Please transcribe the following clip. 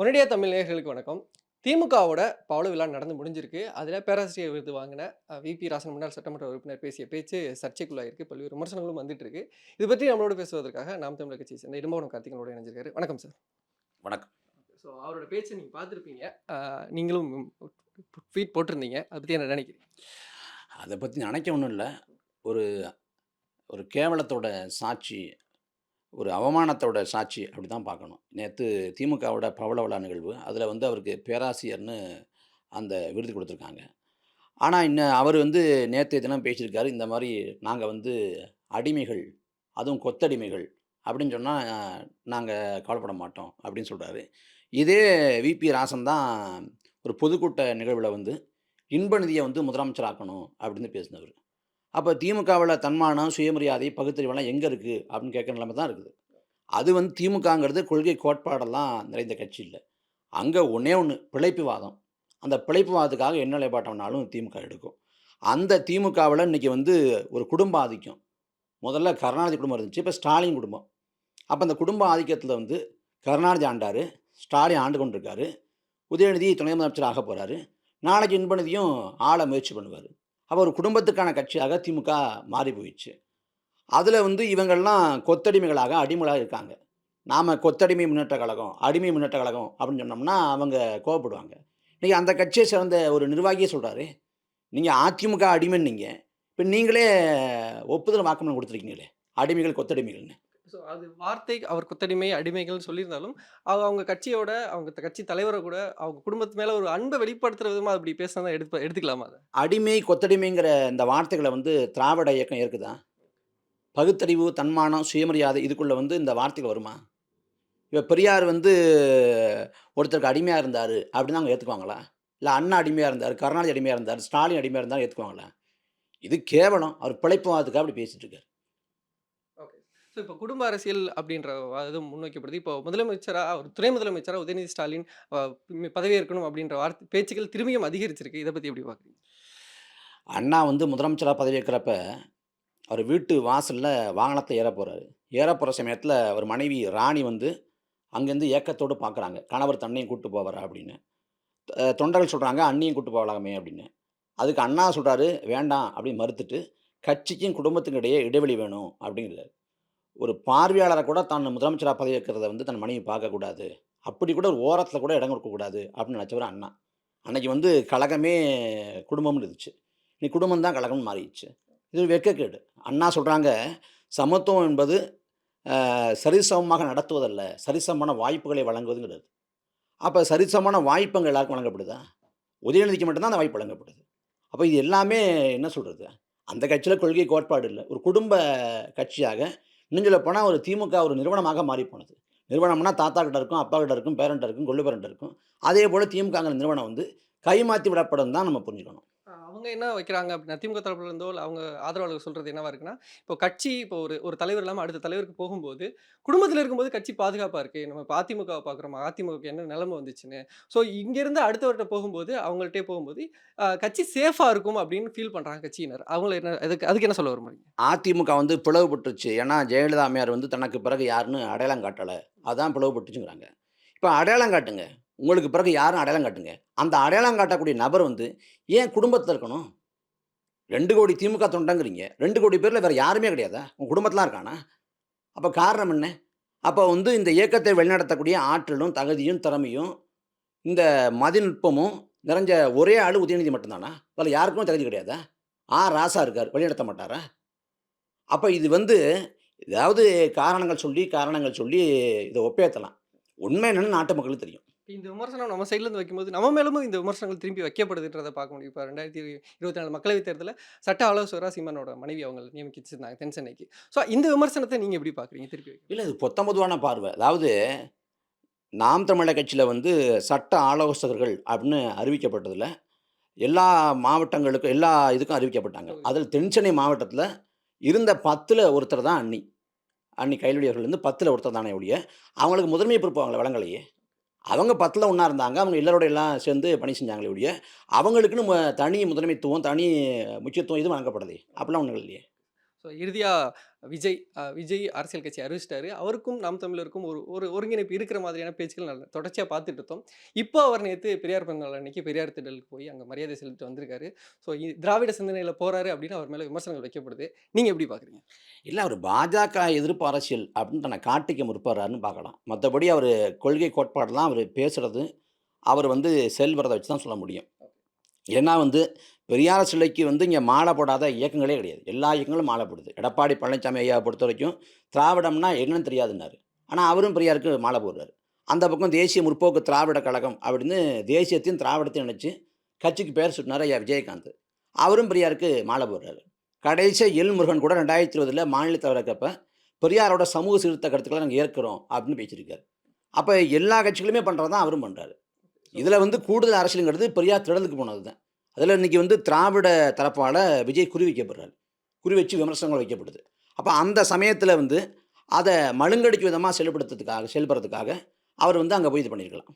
ஒரேடியா தமிழ் நேயர்களுக்கு வணக்கம். திமுகவோட பவள விழா நடந்து முடிஞ்சிருக்கு. அதில் பேராசிரியர் விருது வாங்கின விபி ராசன் முன்னாள் சட்டமன்ற உறுப்பினர் பேசிய பேச்சு சர்ச்சைக்குள்ளாயிருக்கு. பல்வேறு விமர்சனங்களும் வந்துட்டு இருக்கு இது பற்றி நம்மளோட பேசுவதற்காக நாம் தமிழர் கட்சியை சேர்ந்த இடும்பவனம் கார்த்திகனோட இணைஞ்சிருக்காரு. வணக்கம் சார். வணக்கம். ஸோ அவரோட பேச்சை நீங்கள் பார்த்துருப்பீங்க. நீங்களும் ட்வீட் போட்டிருந்தீங்க. அதை பற்றி என்ன நினைக்கிறீங்க? அதை பற்றி நினைக்க ஒன்றும் இல்லை. ஒரு ஒரு கேவலத்தோட சாட்சி ஒரு அவமானத்தோட சாட்சி அப்படி தான் பார்க்கணும். நேற்று திமுகவோட பவள விழா நிகழ்வு. அதில் வந்து அவருக்கு பேராசிரியர்னு அந்த விருது கொடுத்துருக்காங்க. ஆனால் இன்னும் அவர் வந்து நேற்று தினம் பேசியிருக்காரு இந்த மாதிரி நாங்கள் வந்து அடிமைகள் அதுவும் கொத்தடிமைகள் அப்படின்னு சொன்னால் நாங்கள் கவலைப்பட மாட்டோம் அப்படின்னு சொல்கிறாரு இதே விபி ராசன் தான் ஒரு பொதுக்கூட்ட நிகழ்வில் வந்து இன்ப நிதியை வந்து முதலமைச்சராக்கணும் அப்படின்னு பேசினவர். அப்போ திமுகவில் தன்மானம் சுயமரியாதை பகுத்தறிவெல்லாம் எங்கே இருக்குது அப்படின்னு கேட்குற நிலைமை தான் இருக்குது. அது வந்து திமுகங்கிறது கொள்கை கோட்பாடெல்லாம் நிறைந்த கட்சி இல்லை. அங்கே ஒன்றே ஒன்று பிழைப்புவாதம். அந்த பிழைப்புவாதத்துக்காக என்ன நிலைப்பாட்டம்னாலும் திமுக எடுக்கும். அந்த திமுகவில் இன்றைக்கி வந்து ஒரு குடும்ப ஆதிக்கம். முதல்ல கருணாநிதி குடும்பம் இருந்துச்சு இப்போ ஸ்டாலின் குடும்பம். அப்போ அந்த குடும்ப ஆதிக்கத்தில் வந்து கருணாநிதி ஆண்டார் ஸ்டாலின் ஆண்டு கொண்டிருக்காரு உதயநிதி துணை முதலமைச்சர் ஆக போகிறாரு நாளைக்கு இன்பநிதியும் ஆள முயற்சி பண்ணுவார். அப்போ ஒரு குடும்பத்துக்கான கட்சியாக திமுக மாறி போயிடுச்சு. அதில் வந்து இவங்கள்லாம் கொத்தடிமைகளாக அடிமைகளாக இருக்காங்க. நாம் கொத்தடிமை முன்னேற்ற கழகம் அடிமை முன்னேற்ற கழகம் அப்படின்னு சொன்னோம்னா அவங்க கோவப்படுவாங்க. இன்றைக்கி அந்த கட்சியை சேர்ந்த ஒரு நிர்வாகியே சொல்கிறாரு நீங்கள் அதிமுக அடிமைன்னீங்க இப்போ நீங்களே ஒப்புதல் வாக்குமூலம் கொடுத்துருக்கீங்களே அடிமைகள் கொத்தடிமைகள்னு. ஸோ அது வார்த்தை அவர் கொத்தடிமை அடிமைகள் சொல்லியிருந்தாலும் அவங்க அவங்க கட்சியோட அவங்க கட்சி தலைவரை கூட அவங்க குடும்பத்து மேலே ஒரு அன்பை வெளிப்படுத்துற விதமாக அப்படி பேசினா எடுத்து எடுத்துக்கலாமா அதை? அடிமை கொத்தடிமைங்கிற இந்த வார்த்தைகளை வந்து திராவிட இயக்கம் இருக்குதா பகுத்தறிவு தன்மானம் சுயமரியாதை இதுக்குள்ளே வந்து இந்த வார்த்தைகள் வருமா? இப்போ பெரியார் வந்து ஒருத்தருக்கு அடிமையாக இருந்தார் அப்படின்னு அவங்க ஏற்றுக்குவாங்களா இல்லை அண்ணா அடிமையாக இருந்தார் கருணாநிதி அடிமையாக இருந்தார் ஸ்டாலின் அடிமையாக இருந்தார் ஏற்றுக்குவாங்களா இது கேவலம். அவர் பிழைப்புவாதத்துக்காக அப்படி பேசிகிட்டு இருக்கார். ஸோ இப்போ குடும்ப அரசியல் அப்படின்ற இது முன்வைக்கப்படுது. இப்போ முதலமைச்சராக ஒரு துணை முதலமைச்சராக உதயநிதி ஸ்டாலின் பதவியேற்கணும் அப்படின்ற வார்த்தை பேச்சுக்கள் திரும்பியும் அதிகரிச்சிருக்கு. இதை பற்றி எப்படி பார்க்குறீங்க அண்ணா வந்து முதலமைச்சராக பதவியேற்கிறப்ப அவர் வீட்டு வாசலில் வாகனத்தை ஏற போகிறாரு ஏற போகிற சமயத்தில் அவர் மனைவி ராணி வந்து அங்கேருந்து ஏக்கத்தோடு பார்க்குறாங்க கணவர் தன்னையும் கூட்டு போவாரா அப்படின்னு. தொண்டர்கள் சொல்கிறாங்க அண்ணியும் கூட்டு போகலாமே அப்படின்னு. அதுக்கு அண்ணா சொல்கிறாரு வேண்டாம் அப்படின்னு மறுத்துட்டு கட்சிக்கும் குடும்பத்துக்கும் இடையே இடைவெளி வேணும் அப்படிங்கிறார். ஒரு பார்வையாளரை கூட தான் முதலமைச்சராக பதவியேற்கிறத வந்து தன் மனைவி பார்க்கக்கூடாது. அப்படி கூட ஒரு ஓரத்தில் கூட இடம் கொடுக்கக்கூடாது அப்படின்னு நினச்சவர் அண்ணா. அன்னைக்கு வந்து கழகமே குடும்பம்னு இருந்துச்சு. நீ குடும்பம் தான் கழகம்னு மாறிடுச்சு. இது வெக்கக்கேடு அண்ணா சொல்கிறாங்க சமத்துவம் என்பது சரிசமமாக நடத்துவதல்ல. சரிசமமான வாய்ப்புகளை வழங்குவதுங்கிறது. அப்போ சரிசமமான வாய்ப்புகள் எல்லாருக்கும் வழங்கப்படுதா? உதயநிதிக்கு மட்டும்தான் அந்த வாய்ப்பு வழங்கப்படுது. அப்போ இது எல்லாமே என்ன சொல்கிறது அந்த கட்சியில் கொள்கை கோட்பாடு இல்லை. ஒரு குடும்ப கட்சியாக இன்னும் சொல்ல போனால் ஒரு திமுக ஒரு நிறுவனமாக மாறி போனது நிறுவனம்னா தாத்தா கிட்ட இருக்கும் அப்பா கிட்ட இருக்கும் பேரண்ட்ட இருக்கும் கொள்ளு பேரண்ட் இருக்கும். அதே போல் திமுகங்கிற நிறுவனம் வந்து கைமாற்றி விடப்படும் தான் நம்ம புரிஞ்சுக்கணும். அவங்க என்ன வைக்கிறாங்க அப்படின்னா திமுக தரப்புல இருந்தோ அவங்க ஆதரவாளர்கள் சொல்றது என்னவா இருக்குன்னா இப்போ கட்சி இப்போ ஒரு ஒரு தலைவர் இல்லாமல் அடுத்த தலைவருக்கு போகும்போது குடும்பத்தில் இருக்கும்போது கட்சி பாதுகாப்பாக இருக்கு நம்ம இப்போ அதிமுகவை பார்க்குறோம் அதிமுகவுக்கு என்ன நிலைமை வந்துச்சுன்னு. ஸோ இங்கேருந்து அடுத்தவர்கிட்ட போகும்போது அவங்கள்ட்டே போகும்போது கட்சி சேஃபாக இருக்கும் அப்படின்னு ஃபீல் பண்ணுறாங்க கட்சியினர். அவங்கள என்ன அதுக்கு அதுக்கு என்ன சொல்ல வர முடியும் அதிமுக வந்து பிளவுபட்டுருச்சு. ஏன்னா ஜெயலலிதா அம்மையார் வந்து தனக்கு பிறகு யாருன்னு அடையாளம் காட்டலை. அதான் பிளவுபட்டுச்சுங்கிறாங்க. இப்போ அடையாளம் காட்டுங்க. உங்களுக்கு பிறகு யாரும் அடையாளம் காட்டுங்க. அந்த அடையாளம் காட்டக்கூடிய நபர் வந்து ஏன் குடும்பத்தில் இருக்கணும்? ரெண்டு கோடி திமுக தொண்டங்கிறீங்க. ரெண்டு கோடி பேரில் வேறு யாருமே கிடையாதா? உங்கள் குடும்பத்தில் இருக்கானா? அப்போ காரணம் என்ன? அப்போ வந்து இந்த இயக்கத்தை வழிநடத்தக்கூடிய ஆற்றலும் தகுதியும் திறமையும் இந்த மதிநுட்பமும் நிறைஞ்ச ஒரே ஆள் உதயநிதி மட்டும்தானா? வேறு யாருக்கும் தகுதி கிடையாதா? ஆ ராசா இருக்கார். வழிநடத்த மாட்டாரா? அப்போ இது வந்து ஏதாவது காரணங்கள் சொல்லி காரணங்கள் சொல்லி இதை ஒப்பேற்றலாம் உண்மை என்னென்னு நாட்டு மக்களுக்கு தெரியும். இந்த விமர்சனம் நம்ம சைட்லேருந்து வைக்கும்போது நம்ம மேலும் இந்த விமர்சனங்கள் திரும்பி வைக்கப்படுதுன்றதை பார்க்க முடியும். இப்போ ரெண்டாயிரத்தி இருபத்தி நாலு மக்களவைத் தேர்தலில் சட்ட ஆலோசகராக சீமானோட மனைவி அவங்க நியமிச்சிருந்தாங்க தென் சென்னைக்கு. ஸோ இந்த விமர்சனத்தை நீங்கள் எப்படி பார்க்குறீங்க? திருப்பி இல்லை இது பொத்தம்பதுவான பார்வை. அதாவது நாம் தமிழர் கட்சியில் வந்து சட்ட ஆலோசகர்கள் அப்படின்னு அறிவிக்கப்பட்டதில் எல்லா மாவட்டங்களுக்கும் எல்லா இதுக்கும் அறிவிக்கப்பட்டாங்க. அதில் தென்சென்னை மாவட்டத்தில் இருந்த பத்தில் ஒருத்தர் தான் அண்ணி. அண்ணி கைலொடி அவர்கள் வந்து பத்தில் ஒருத்தர் தானே ஒழிய அவங்களுக்கு முதன்மை பொறுப்பு அவங்கள வழங்கலையே. அவங்க பத்தில் ஒன்றா இருந்தாங்க. அவங்க எல்லாரோட எல்லாம் சேர்ந்து பணி செஞ்சாங்களே ஒழிய அவங்களுக்குன்னு தனி முதன்மைத்துவம் தனி முக்கியத்துவம் எதுவும் வழங்கப்படுது அப்படிலாம் ஒன்றும் இல்லையே. ஸோ இறுதியாக விஜய் விஜய் அரசியல் கட்சி அறிவிச்சிட்டாரு. அவருக்கும் நாம் தமிழருக்கும் ஒரு ஒரு ஒருங்கிணைப்பு இருக்கிற மாதிரியான பேச்சுக்கள் நல்ல தொடர்ச்சியாக பார்த்துட்டு இருந்தோம். இப்போ அவர் நேற்று பெரியார் பிறந்த அன்னைக்கு பெரியார் திடலுக்கு போய் அங்கே மரியாதை செலுத்திட்டு வந்திருக்காரு. ஸோ திராவிட சிந்தனையில் போகிறாரு அப்படின்னு அவர் மேலே விமர்சனங்கள் வைக்கப்படுது. நீங்கள் எப்படி பார்க்குறீங்க? இல்லை அவர் பாஜக எதிர்ப்பு அரசியல் அப்படின்னு தன்னை காட்டிக்க முற்படுறாருன்னு பார்க்கலாம். மற்றபடி அவர் கொள்கை கோட்பாடுலாம் அவர் பேசுகிறது அவர் வந்து செயல்படுறதை வச்சு தான் சொல்ல முடியும். ஏன்னா வந்து பெரியார் சிலைக்கு வந்து இங்கே மாலை போடாத இயக்கங்களே கிடையாது. எல்லா இயக்கங்களும் மாலை போடுது. எடப்பாடி பழனிசாமி பொறுத்த வரைக்கும் திராவிடம்னா என்னன்னு தெரியாதுன்னாரு. ஆனால் அவரும் பெரியாருக்கு மாலை போடுறாரு. அந்த பக்கம் தேசிய முற்போக்கு திராவிட கழகம் அப்படின்னு தேசியத்தையும் திராவிடத்தையும் நினச்சி கட்சிக்கு பேர் சுட்டினார் ஐயா விஜயகாந்த். அவரும் பெரியாருக்கு மாலை போடுறாரு. கடைசியாக எல் முருகன் கூட 2020ல மாநில தலைவரா பெரியாரோட சமூக சீர்திருத்த கருத்துக்களை நாங்கள் ஏற்கிறோம் அப்படின்னு பேசியிருக்காரு. அப்போ எல்லா கட்சிகளுமே பண்ணுறது தான் அவரும் பண்ணுறாரு இதில் வந்து கூடுதல் அரசியலுங்கிறது பெரியார் திடலுக்கு போனது தான். அதில் இன்னைக்கு வந்து திராவிட தரப்பால் விஜய் குறி வைக்கப்படுறாரு. குறி வச்சு விமர்சனங்கள் வைக்கப்படுது. அப்போ அந்த சமயத்தில் வந்து அதை மழுங்கடிக்கும் விதமாக செயல்படுத்துறதுக்காக செயல்படுறதுக்காக அவர் வந்து அங்கே போய் இது பண்ணியிருக்கலாம்.